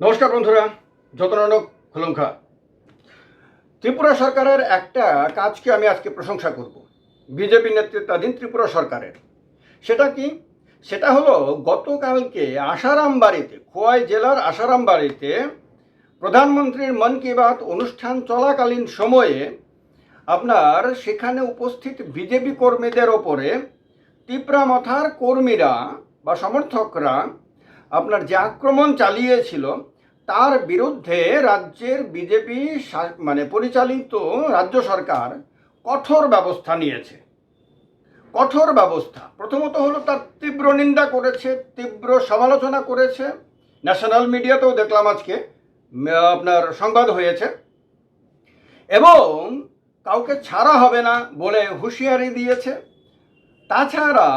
নমস্কার বন্ধুরা যতনানক খুলুমখা। ত্রিপুরা সরকারের একটা কাজকে আমি আজকে প্রশংসা করব। বিজেপি নেতৃত্বাধীন ত্রিপুরা সরকারের। সেটা কি? সেটা হলো গতকালকে আসারাম বাড়িতে, খোয়াই জেলার আসারাম বাড়িতে প্রধানমন্ত্রীর মন কি বাত অনুষ্ঠান চলাকালীন সময়ে আপনার সেখানে উপস্থিত বিজেপি কর্মীদের ওপরে তিপ্রামথার কর্মীরা বা সমর্থকরা আপনার যে আক্রমণ চালিয়েছিল তার বিরুদ্ধে রাজ্যের বিজেপি মানে পরিচালিত রাজ্য সরকার কঠোর ব্যবস্থা নিয়েছে। কঠোর ব্যবস্থা। প্রথমত হলো তার তীব্র নিন্দা করেছে, তীব্র সমালোচনা করেছে। ন্যাশনাল মিডিয়াতেও দেখলাম আজকে আপনার সংবাদ হয়েছে। এবং কাউকে ছাড়া হবে না বলে হুঁশিয়ারি দিয়েছে। তাছাড়া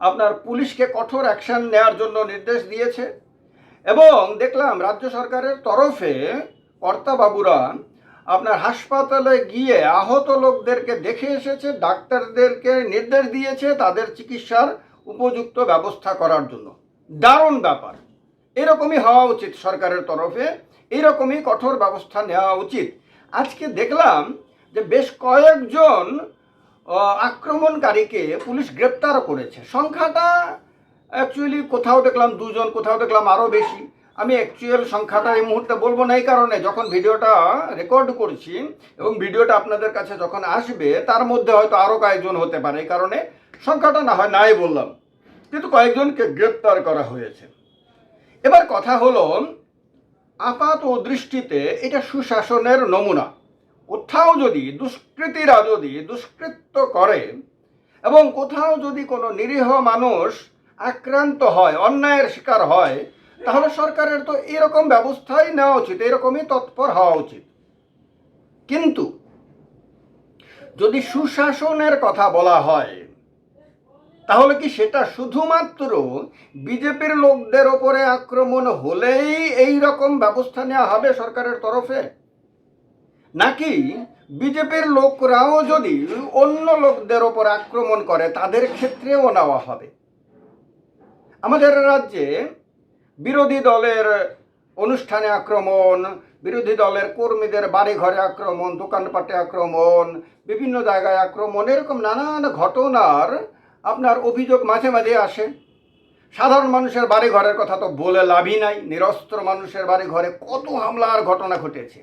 আপনার পুলিশকে কঠোর অ্যাকশন নেওয়ার জন্য নির্দেশ দিয়েছে। এবং দেখলাম রাজ্য সরকারের তরফে কর্তাবাবুরা আপনার হাসপাতালে গিয়ে আহত লোকদেরকে দেখে এসেছে, ডাক্তারদেরকে নির্দেশ দিয়েছে তাদের চিকিৎসার উপযুক্ত ব্যবস্থা করার জন্য। দারুণ ব্যাপার। এরকমই হওয়া উচিত সরকারের তরফে, এরকমই কঠোর ব্যবস্থা নেওয়া উচিত। আজকে দেখলাম যে বেশ কয়েকজন আক্রমণকারীকে পুলিশ গ্রেপ্তারও করেছে। সংখ্যাটা অ্যাকচুয়ালি কোথাও দেখলাম, দুজন, কোথাও দেখলাম আরও বেশি। আমি অ্যাকচুয়াল সংখ্যাটা এই মুহূর্তে বলব না, এই কারণে যখন ভিডিওটা রেকর্ড করছি এবং ভিডিওটা আপনাদের কাছে যখন আসবে, তার মধ্যে হয়তো আরও কয়েকজন হতে পারে, এই কারণে সংখ্যাটা না হয় নাই বললাম। কিন্তু কয়েকজনকে গ্রেপ্তার করা হয়েছে। এবার কথা হলো, আপাত দৃষ্টিতে এটা সুশাসনের নমুনা। কোথাও যদি দুষ্কৃতীরা যদি দুষ্কৃত্য করে এবং কোথাও যদি কোনো নিরীহ মানুষ আক্রান্ত হয়, অন্যায়ের শিকার হয়, তাহলে সরকারের তো এরকম ব্যবস্থাই নেওয়া উচিত, এরকমই তৎপর হওয়া উচিত। কিন্তু যদি সুশাসনের কথা বলা হয়, তাহলে কি সেটা শুধুমাত্র বিজেপির লোকদের ওপরে আক্রমণ হলেই এই রকম ব্যবস্থা নেওয়া হবে সরকারের তরফে? নাকি বিজেপির লোকরাও যদি অন্য লোকদের ওপর আক্রমণ করে, তাদের ক্ষেত্রেও নেওয়া হবে? আমাদের রাজ্যে বিরোধী দলের অনুষ্ঠানে আক্রমণ, বিরোধী দলের কর্মীদের বাড়ি ঘরে আক্রমণ, দোকানপাটে আক্রমণ, বিভিন্ন জায়গায় আক্রমণ, এরকম নানান ঘটনার আপনার অভিযোগ মাঝে মাঝে আসে। সাধারণ মানুষের বাড়ি ঘরের কথা তো বলে লাভই নাই। নিরস্ত্র মানুষের বাড়ি ঘরে কত হামলার ঘটনা ঘটেছে।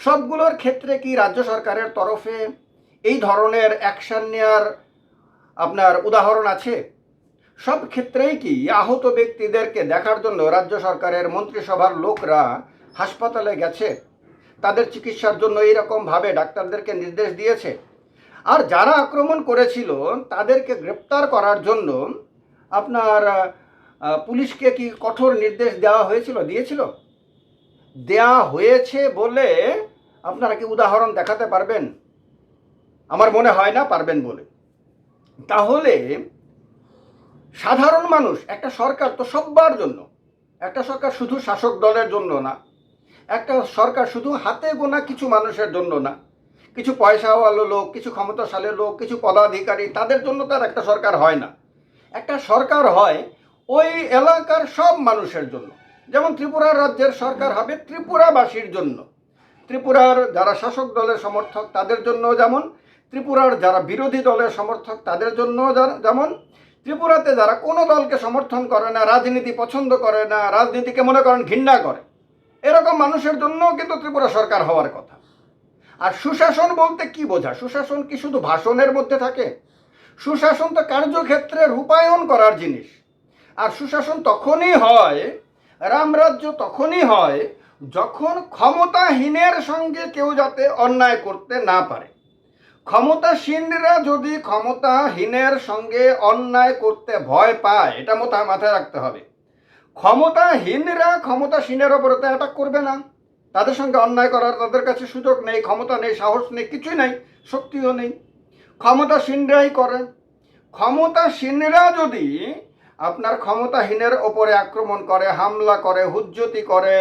সবগুলোর ক্ষেত্রে কি রাজ্য সরকারের তরফে এই ধরনের অ্যাকশন নেওয়ার আপনার উদাহরণ আছে? সব ক্ষেত্রেই কি আহত ব্যক্তিদেরকে দেখার জন্য রাজ্য সরকারের মন্ত্রিসভার লোকরা হাসপাতালে গেছে? তাদের চিকিৎসার জন্য এইরকমভাবে ডাক্তারদেরকে নির্দেশ দিয়েছে। আর যারা আক্রমণ করেছিল, তাদেরকে গ্রেপ্তার করার জন্য আপনার পুলিশকে কি কঠোর নির্দেশ দেওয়া হয়েছিল, দিয়েছিল? দেয়া হয়েছে বলে আপনারা কি উদাহরণ দেখাতে পারবেন? আমার মনে হয় না পারবেন বলে। তাহলে সাধারণ মানুষ, একটা সরকার তো সব্বার জন্য। একটা সরকার শুধু শাসক দলের জন্য না, একটা সরকার শুধু হাতে গোনা কিছু মানুষের জন্য না। কিছু পয়সাওয়ালো লোক, কিছু ক্ষমতাশালী লোক, কিছু পদাধিকারী, তাদের জন্য তার একটা সরকার হয় না। একটা সরকার হয় ওই এলাকার সব মানুষের জন্য। যেমন ত্রিপুরা রাজ্যের সরকার হবে ত্রিপুরাবাসীর জন্য। ত্রিপুরার যারা শাসক দলের সমর্থক, তাদের জন্য যেমন। ত্রিপুরার যারা বিরোধী দলের সমর্থক, তাদের জন্য যেমন। ত্রিপুরাতে যারা কোনো দলকে সমর্থন করে না, রাজনীতি পছন্দ করে না, রাজনীতিকে মনে করেন ঘৃণা করে, এরকম মানুষের জন্য কিন্তু ত্রিপুরা সরকার হওয়ার কথা। আর সুশাসন বলতে কি বোঝা? সুশাসন কি শুধু ভাষণের মধ্যে থাকে? সুশাসন তো কার্যক্ষেত্রে রূপায়ণ করার জিনিস। আর সুশাসন তখনই হয় রামরাজ্য তখনই হয়, যখন ক্ষমতাহীনের সঙ্গে কেউ যাতে অন্যায় করতে না পারে। ক্ষমতাসীনরা যদি ক্ষমতাহীনের সঙ্গে অন্যায় করতে ভয় পায়, এটা মোথা মাথায় রাখতে হবে। ক্ষমতাহীনরা ক্ষমতাসীনের ওপরে তো অ্যাটাক করবে না। তাদের সঙ্গে অন্যায় করার তাদের কাছে সুযোগ নেই, ক্ষমতা নেই, সাহস নেই, কিছুই নেই, শক্তিও নেই। ক্ষমতাসীনরাই করে। ক্ষমতাসীনরা যদি আপনার ক্ষমতাহীনের ওপরে আক্রমণ করে, হামলা করে, হুজ্জতি করে,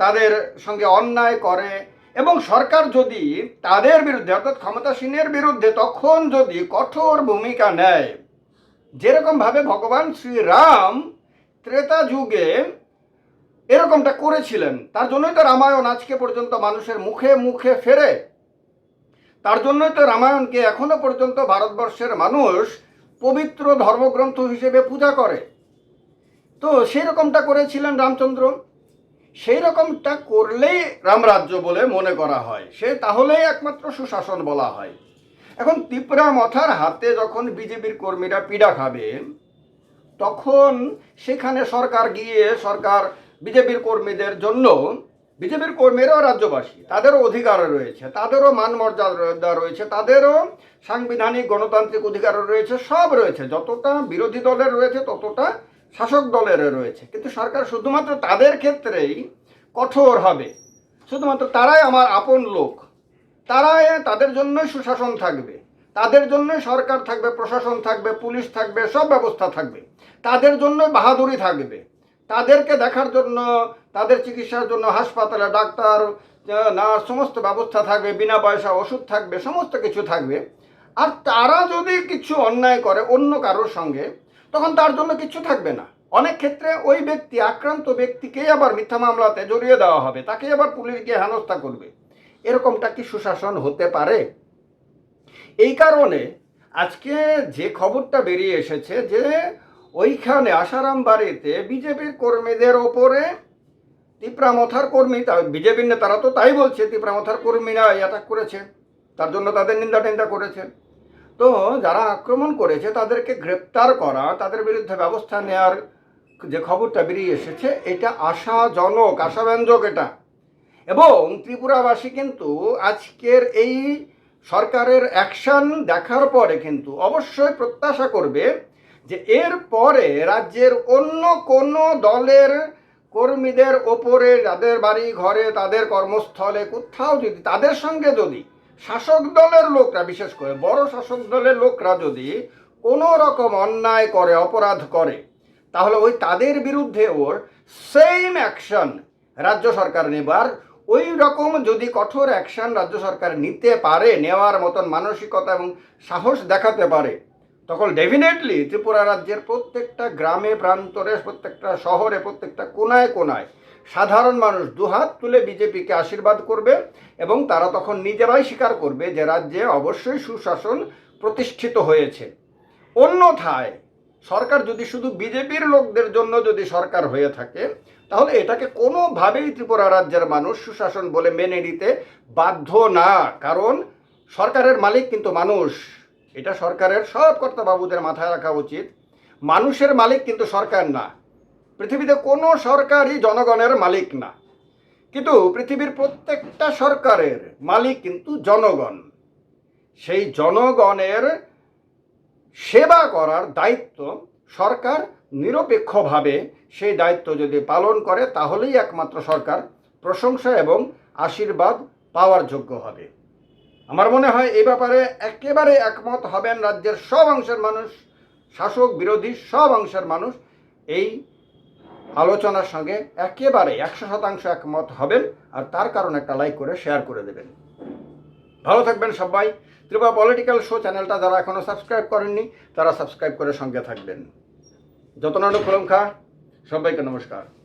তাদের সঙ্গে অন্যায় করে এবং সরকার যদি তাদের বিরুদ্ধে, অর্থাৎ ক্ষমতাসীনের বিরুদ্ধে, তখন যদি কঠোর ভূমিকা নেয়। যেরকমভাবে ভগবান শ্রীরাম ত্রেতা যুগে এরকমটা করেছিলেন, তার জন্যই তো রামায়ণ আজকে পর্যন্ত মানুষের মুখে মুখে ফেরে। তার জন্যই তো রামায়ণকে এখনও পর্যন্ত ভারতবর্ষের মানুষ পবিত্র ধর্মগ্রন্থ হিসেবে পূজা করে। তো সেরকমটা করেছিলেন রামচন্দ্র। সেই রকমটা করলেই রামরাজ্য বলে মনে করা হয়। সে তাহলেই একমাত্র সুশাসন বলা হয়। এখন ত্রিপুরা মথার হাতে যখন বিজেপির কর্মীরা পীড়া খাবে, তখন সেখানে সরকার গিয়ে সরকার বিজেপির কর্মীদের জন্য, বিজেপির কর্মীরাও রাজ্যবাসী, তাদেরও অধিকার রয়েছে, তাদেরও মান মর্যাদা রয়েছে, তাদেরও সাংবিধানিক গণতান্ত্রিক অধিকার রয়েছে, সব রয়েছে, যতটা বিরোধী দলের রয়েছে ততটা শাসক দলের রয়েছে। কিন্তু সরকার শুধুমাত্র তাদের ক্ষেত্রেই কঠোর হবে। শুধুমাত্র তারাই আমার আপন লোক। তারাই তাদের জন্যই সুশাসন থাকবে। তাদের জন্যই সরকার থাকবে, প্রশাসন থাকবে, পুলিশ থাকবে, সব ব্যবস্থা থাকবে। তাদের জন্যই বাহাদুরি থাকবে। তাদেরকে দেখার জন্য, তাদের চিকিৎসার জন্য হাসপাতালে ডাক্তার নার্স, সমস্ত ব্যবস্থা থাকবে, বিনা পয়সা ওষুধ থাকবে, সমস্ত কিছু থাকবে। আর তারা যদি কিছু অন্যায় করে অন্য কারোর সঙ্গে তখন তার জন্য কিছু থাকবে না। অনেক ক্ষেত্রে ওই ব্যক্তি, আক্রান্ত ব্যক্তিকেই আবার মিথ্যা মামলাতে জড়িয়ে দেওয়া হবে। তাকে আবার পুলিশ গিয়ে হেনস্থা করবে। এরকমটা কি সুশাসন হতে পারে? এই কারণে আজকে যে খবরটা বেরিয়ে এসেছে যে ওইখানে আসারাম বাড়িতে বিজেপির কর্মীদের ওপরে তিপ্রামথার কর্মী বিজেপির নেতারা তো তাই বলছে তিপ্রামথার কর্মীরা অ্যাটাক করেছে। তার জন্য তাদের নিন্দা টিন্দা করেছে। তো যারা আক্রমণ করেছে, তাদেরকে গ্রেপ্তার করা, তাদের বিরুদ্ধে ব্যবস্থা নেওয়ার যে খবরটা বেরিয়ে এসেছে, এটা আশাজনক, আশাব্যঞ্জক এটা। এবং ত্রিপুরাবাসী কিন্তু আজকের এই সরকারের অ্যাকশন দেখার পরে কিন্তু অবশ্যই প্রত্যাশা করবে যে এর পরে রাজ্যের অন্য কোনো দলের কর্মীদের ওপরে, যাদের বাড়ি, ঘরে, তাদের কর্মস্থলে, কোথাও যদি, তাদের সঙ্গে যদি শাসক দলের লোকরা, বিশেষ করে বড় শাসক দলের লোকরা যদি কোনো রকম অন্যায় করে, অপরাধ করে, তাহলে ওই তাদের বিরুদ্ধে ওর সেম অ্যাকশন রাজ্য সরকার নেবার। ওই রকম যদি কঠোর অ্যাকশন রাজ্য সরকার নিতে পারে, নেওয়ার মতন মানসিকতা এবং সাহস দেখাতে পারে, তখন ডেফিনেটলি ত্রিপুরা রাজ্যের প্রত্যেকটা গ্রামে, প্রান্তরে, প্রত্যেকটা শহরে, প্রত্যেকটা কোনায় কোনায় সাধারণ মানুষ দুহাত তুলে বিজেপিকে আশীর্বাদ করবে এবং তারা তখন নিজেরাই স্বীকার করবে যে রাজ্যে অবশ্যই সুশাসন প্রতিষ্ঠিত হয়েছে। অন্যথায় সরকার যদি শুধু বিজেপির লোকদের জন্য যদি সরকার হয়ে থাকে, তাহলে এটাকে কোনোভাবেই ত্রিপুরা রাজ্যের মানুষ সুশাসন বলে মেনে নিতে বাধ্য না। কারণ সরকারের মালিক কিন্তু মানুষ। এটা সরকারের সব কর্তাবাবুদের মাথায় রাখা উচিত। মানুষের মালিক কিন্তু সরকার না। পৃথিবীতে কোনো সরকারই জনগণের মালিক না। কিন্তু পৃথিবীর প্রত্যেকটা সরকারের মালিক কিন্তু জনগণ। সেই জনগণের সেবা করার দায়িত্ব সরকার নিরপেক্ষভাবে সেই দায়িত্ব যদি পালন করে, তাহলেই একমাত্র সরকার প্রশংসা এবং আশীর্বাদ পাওয়ার যোগ্য হবে। আমার মনে হয় এই ব্যাপারে একেবারে একমত হবেন রাজ্যের সব অংশের মানুষ, শাসক, বিরোধী সব অংশের মানুষ। এই আলোচনার সঙ্গে একেবারে একশো শতাংশ একমত হবেন আর তার কারণে একটা লাইক করে শেয়ার করে দেবেন। ভালো থাকবেন সবাই। ত্রিপুরা পলিটিক্যাল শো চ্যানেলটা যারা এখনও সাবস্ক্রাইব করেননি, তারা সাবস্ক্রাইব করে সঙ্গে থাকবেন। যতনানু খোলমখা, সবাইকে নমস্কার।